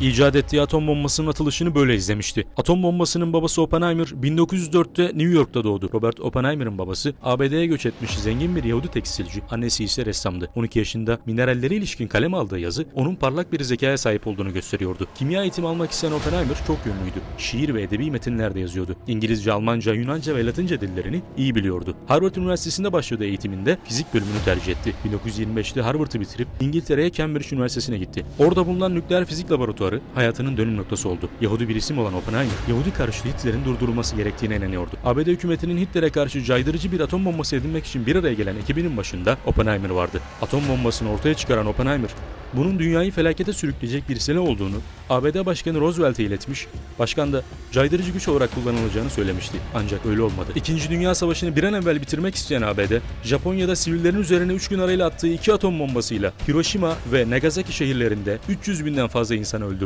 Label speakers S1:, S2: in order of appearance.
S1: İcat ettiği atom bombasının atılışını böyle izlemişti. Atom bombasının babası Oppenheimer 1904'te New York'ta doğdu. Robert Oppenheimer'ın babası ABD'ye göç etmiş zengin bir Yahudi tekstilci. Annesi ise ressamdı. 12 yaşında minerallere ilişkin kalem aldığı yazı onun parlak bir zekaya sahip olduğunu gösteriyordu. Kimya eğitimi almak isteyen Oppenheimer çok yönlüydü. Şiir ve edebi metinlerde yazıyordu. İngilizce, Almanca, Yunanca ve Latince dillerini iyi biliyordu. Harvard Üniversitesi'nde başladığı eğitiminde fizik bölümünü tercih etti. 1925'te Harvard'ı bitirip İngiltere'ye Cambridge Üniversitesi'ne gitti. Orada bulunan nükleer fizik laboratuvarı hayatının dönüm noktası oldu. Yahudi bir isim olan Oppenheimer, Yahudi karşıtı Hitler'in durdurulması gerektiğine inanıyordu. ABD hükümetinin Hitler'e karşı caydırıcı bir atom bombası edinmek için bir araya gelen ekibinin başında Oppenheimer vardı. Atom bombasını ortaya çıkaran Oppenheimer, bunun dünyayı felakete sürükleyecek bir silah olduğunu ABD Başkanı Roosevelt'e iletmiş, başkan da caydırıcı güç olarak kullanılacağını söylemişti. Ancak öyle olmadı. İkinci Dünya Savaşı'nı bir an evvel bitirmek isteyen ABD, Japonya'da sivillerin üzerine 3 gün arayla attığı iki atom bombasıyla Hiroşima ve Nagasaki şehirlerinde 300 binden fazla insanı öldürdü.